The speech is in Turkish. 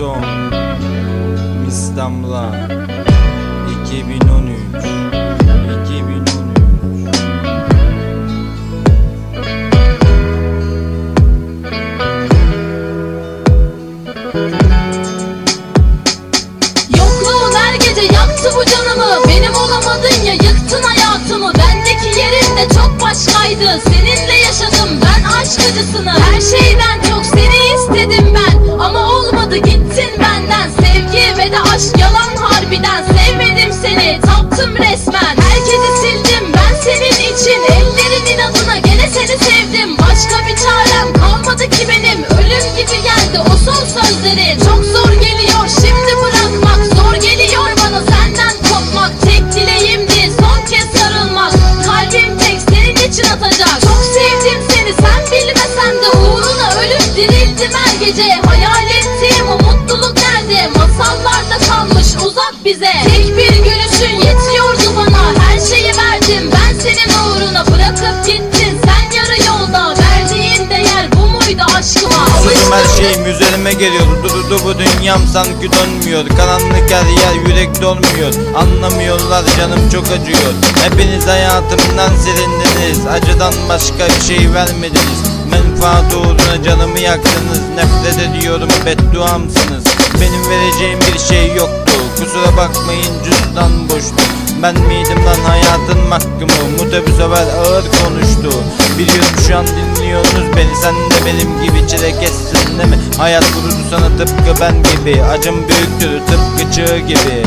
son İstanbul'a 2013 2013 Yokluğun her gece yaktı bu canımı. Benim olamadın ya yıktın hayatımı. Bendeki yerin çok başkaydı. Seninle yaşadım ben aşk acısını. Her şeyden çok seni istedim ben gittin benden? Sevgi ve de aşk yalan harbiden. Sevmedim seni taptım resmen. Herkesi sildim ben senin için. Ellerimin adına gene seni sevdim. Başka bir çarem kalmadı ki benim. Ölüm gibi geldi o son sözlerin Çok zor dirildim her gece Hayal ettiğim o mutluluk nerede? Masallarda kalmış uzak bize. Tek bir gülüşün yetiyordu bana. Her şeyi verdim ben senin uğruna. Bırakıp gittin sen yarı yolda. Verdiğin değer bu muydu aşkıma? Suçum her şeyim üzerime geliyor Durdu bu dünyam sanki dönmüyor Karanlık her yer yürek dolmuyor Anlamıyorlar canım çok acıyor. Hepiniz hayatımdan silindiniz. Acıdan başka bir şey vermediniz. Menfaat uğruna canımı yaktınız. Nefret ediyorum bedduamsınız. Benim vereceğim bir şey yoktu. Kusura bakmayın cüzdan boştu. Ben miydim lan hayatın mahkumu? Mutebi sever ağır konuştu. Biliyorum şu an dinliyorsunuz beni. Sen de benim gibi çilekeçsin değil mi? Hayat vurdu sana tıpkı ben gibi. Acım büyüktür tıpkı çığ gibi